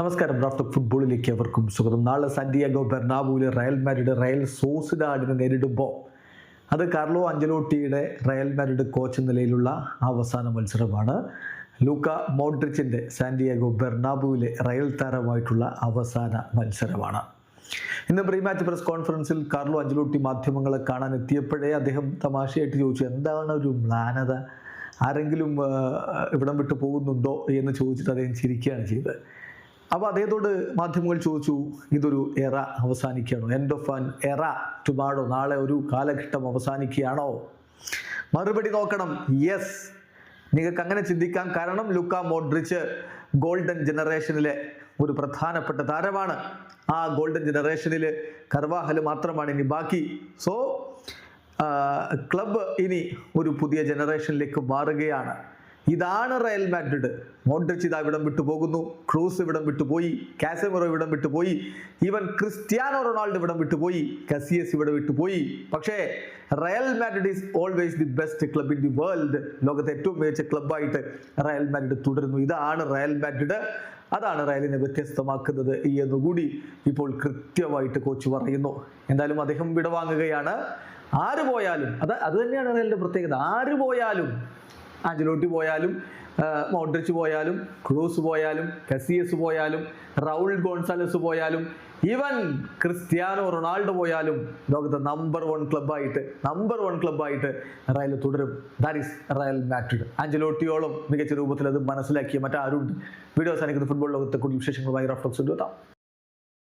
നമസ്കാരം. ഡ്രാഫ്റ്റ് ഫുട്ബോളിലേക്ക് അവർക്കും സ്വാഗതം. നാളെ സാന്റിയാഗോ ബെർണാബുവിലെ റയൽ മാരിഡ് റയൽ സോസിഡാഡിനെ നേരിടുമ്പോൾ അത് കാർലോ അഞ്ചലോട്ടിയുടെ റയൽ മാരിഡ് കോച്ച് നിലയിലുള്ള അവസാന മത്സരമാണ്. ലൂക്ക മോഡ്രിച്ചിന്റെ സാന്റിയാഗോ ബെർണാബുവിലെ റയൽ താരമായിട്ടുള്ള അവസാന മത്സരമാണ്. ഇന്ന് പ്രീ മാച്ച് പ്രസ് കോൺഫറൻസിൽ കാർലോ അഞ്ചലോട്ടി മാധ്യമങ്ങളെ കാണാൻ എത്തിയപ്പോഴേ അദ്ദേഹം തമാശയായിട്ട് ചോദിച്ചു എന്താണ് ഒരു മ്ലാനത? ആരെങ്കിലും ഇവിടം വിട്ട് പോകുന്നുണ്ടോ? എന്ന് ചോദിച്ചിട്ട് അദ്ദേഹം ചിരിക്കുകയാണ് ചെയ്തത്. അപ്പോൾ അദ്ദേഹത്തോട് മാധ്യമങ്ങൾ ചോദിച്ചു ഇതൊരു era അവസാനിക്കുകയാണോ? End of an era tomorrow നാളെ ഒരു കാലഘട്ടം അവസാനിക്കുകയാണോ? മറുപടി നോക്കണം. യെസ് നിങ്ങൾക്ക് അങ്ങനെ ചിന്തിക്കാം. കാരണം ലുക്ക മോഡ്രിച്ച് ഗോൾഡൻ ജനറേഷനിലെ ഒരു പ്രധാനപ്പെട്ട താരമാണ്. ആ ഗോൾഡൻ ജനറേഷനിൽ കർവാഹൽ മാത്രമാണ് ഇനി ബാക്കി. സോ ക്ലബ് ഇനി ഒരു പുതിയ ജനറേഷനിലേക്ക് മാറുകയാണ്. ഇതാണ് റയൽ മാഡ്രിഡ്. മോഡ്രിച്ച് ഇതാ ഇവിടം വിട്ടു പോകുന്നു. ക്രൂസ് ഇവിടം വിട്ടുപോയി കാസമറോ ഇവിടം വിട്ടുപോയി ഈവൻ ക്രിസ്ത്യാനോ റൊണാൾഡോ ഇവിടം വിട്ടുപോയി കസിയസ് ഇവിടെ വിട്ടുപോയി പക്ഷേ Real Madrid is always the best club in the world ലോകത്തെ ഏറ്റവും മികച്ച ക്ലബ്ബായിട്ട് റയൽ മാഡ്രിഡ് തുടരുന്നു. ഇതാണ് റയൽ മാഡ്രിഡ്. അതാണ് റയലിനെ വ്യത്യസ്തമാക്കുന്നത് എന്നുകൂടി ഇപ്പോൾ കൃത്യമായിട്ട് കോച്ച് പറയുന്നു. എന്തായാലും അദ്ദേഹം വിടവാങ്ങുകയാണ്. ആര് പോയാലും അത് അത് തന്നെയാണ് റയലിന്റെ പ്രത്യേകത. ആര് പോയാലും ആഞ്ചലോട്ടി പോയാലും മോഡ്രിച്ച് പോയാലും ക്രൂസ് പോയാലും കസിയസ് പോയാലും റൗൾ ഗോൺസാലസ് പോയാലും ഈവൻ ക്രിസ്ത്യാനോ റൊണാൾഡോ പോയാലും ലോകത്തെ നമ്പർ വൺ ക്ലബ്ബായിട്ട് നമ്പർ വൺ ക്ലബ്ബായിട്ട് റയൽ തുടരും. That is Real Madrid. ആഞ്ചലോട്ടിയോളം മികച്ച രൂപത്തിൽ അത് മനസ്സിലാക്കിയ മറ്റാരുണ്ട്. വീഡിയോസ് അവസാനിക്കുന്ന ഫുട്ബോൾ ലോകത്തെ കൂടുതൽ വിശേഷങ്ങളുമായി റഫ്ലക്സ് എത്താം